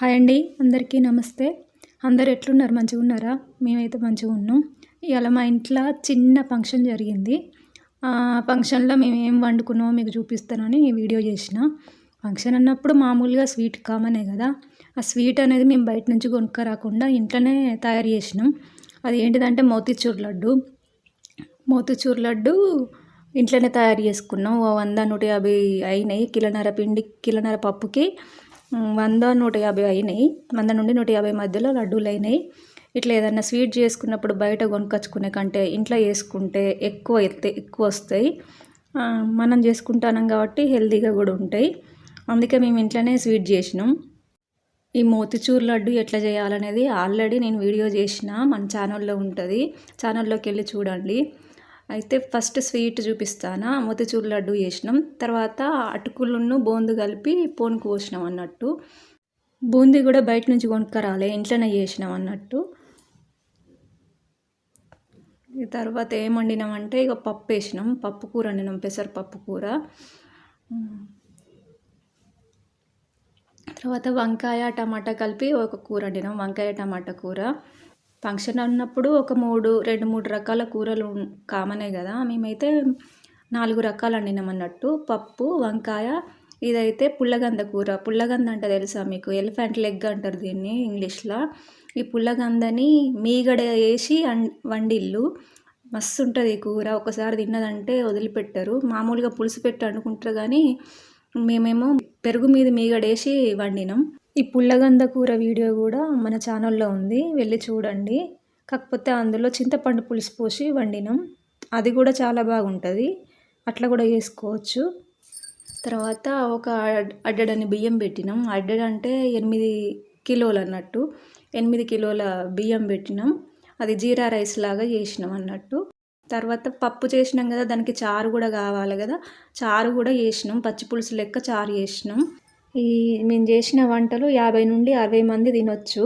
Hi అండి అందరికీ నమస్తే. అందరు ఎట్లున్నారు? మంచిగా ఉన్నారా? మేమైతే మంచిగా ఉన్నాం. ఇవాళ మా ఇంట్లో చిన్న ఫంక్షన్ జరిగింది. ఫంక్షన్లో మేము ఏం వండుకున్నామో మీకు చూపిస్తానని ఈ వీడియో చేసిన. ఫంక్షన్ అన్నప్పుడు మామూలుగా స్వీట్ కామనే కదా. ఆ స్వీట్ అనేది మేము బయట నుంచి కొనుక్క రాకుండా ఇంట్లోనే తయారు చేసినాం. అది ఏంటిదంటే మోతీచూర్ లడ్డు. మోతీచూర్ లడ్డు ఇంట్లోనే తయారు చేసుకున్నాం. ఓ వంద నూట యాభై అయినాయి. కిలోన్నర పిండి కిలోన్నర పప్పుకి. వంద నూట యాభై అయినాయి. వంద నుండి నూట యాభై మధ్యలో లడ్డూలు అయినాయి ఇట్లా ఏదన్నా స్వీట్ చేసుకున్నప్పుడు బయట కొనుకొచ్చుకునే కంటే ఇంట్లో చేసుకుంటే ఎక్కువ ఎత్తే ఎక్కువ వస్తాయి. మనం చేసుకుంటాం కాబట్టి హెల్తీగా కూడా ఉంటాయి. అందుకే మేము ఇంట్లోనే స్వీట్ చేసినాం. ఈ మోతిచూర్ లడ్డు ఎట్లా చేయాలనేది ఆల్రెడీ నేను వీడియో చేసిన మన ఛానల్లో ఉంటుంది. ఛానల్లోకి వెళ్ళి చూడండి. అయితే ఫస్ట్ స్వీట్ చూపిస్తానా? మొతిచూరు లడ్డు చేసినాం. తర్వాత అటుకులను బూందు కలిపి పోనుకు పోసినాం అన్నట్టు. బూందీ కూడా బయట నుంచి కొనుక్కరాలే ఇంట్లోనే చేసినాం అన్నట్టు. తర్వాత ఏం వండినామంటే ఇక పప్పు వేసినాం. పప్పు కూర వండినాం పెసరపప్పు కూర. తర్వాత వంకాయ టమాటా కలిపి ఒక కూర వండినాం. వంకాయ టమాటా కూర. ఫంక్షన్ అన్నప్పుడు ఒక మూడు రెండు మూడు రకాల కూరలు కామనే కదా. మేమైతే నాలుగు రకాలు వండినామన్నట్టు పప్పు వంకాయ ఇదైతే పుల్లగంద కూర. పుల్లగంద అంటే తెలుసా మీకు? ఎలిఫెంట్ లెగ్ అంటారు దీన్ని ఇంగ్లీష్లో. ఈ పుల్లగందని మీగడ వేసి వండిల్లు మస్తు ఉంటుంది ఈ కూర. ఒకసారి తిన్నదంటే వదిలిపెట్టరు. మామూలుగా పులుసు పెట్టి వండుకుంటారు కానీ మేమేమో పెరుగు మీద మీగడేసి వండినాం. ఈ పుల్లగంద కూర వీడియో కూడా మన ఛానల్లో ఉంది వెళ్ళి చూడండి. కాకపోతే అందులో చింతపండు పులుసు పోసి వండినాం. అది కూడా చాలా బాగుంటుంది. అట్లా కూడా చేసుకోవచ్చు. తర్వాత ఒక అడ్డడని బియ్యం పెట్టినాం. అడ్డడ అంటే ఎనిమిది కిలోలు అన్నట్టు. ఎనిమిది కిలోల బియ్యం పెట్టినాం. అది జీరా రైస్ లాగా చేసినాం అన్నట్టు. తర్వాత పప్పు చేసినాం కదా దానికి చారు కూడా కావాలి కదా. చారు కూడా చేసినాం. పచ్చి పులుసు లెక్క చారు చేసినాం. ఈ మేము చేసిన వంటలు యాభై నుండి అరవై మంది తినొచ్చు.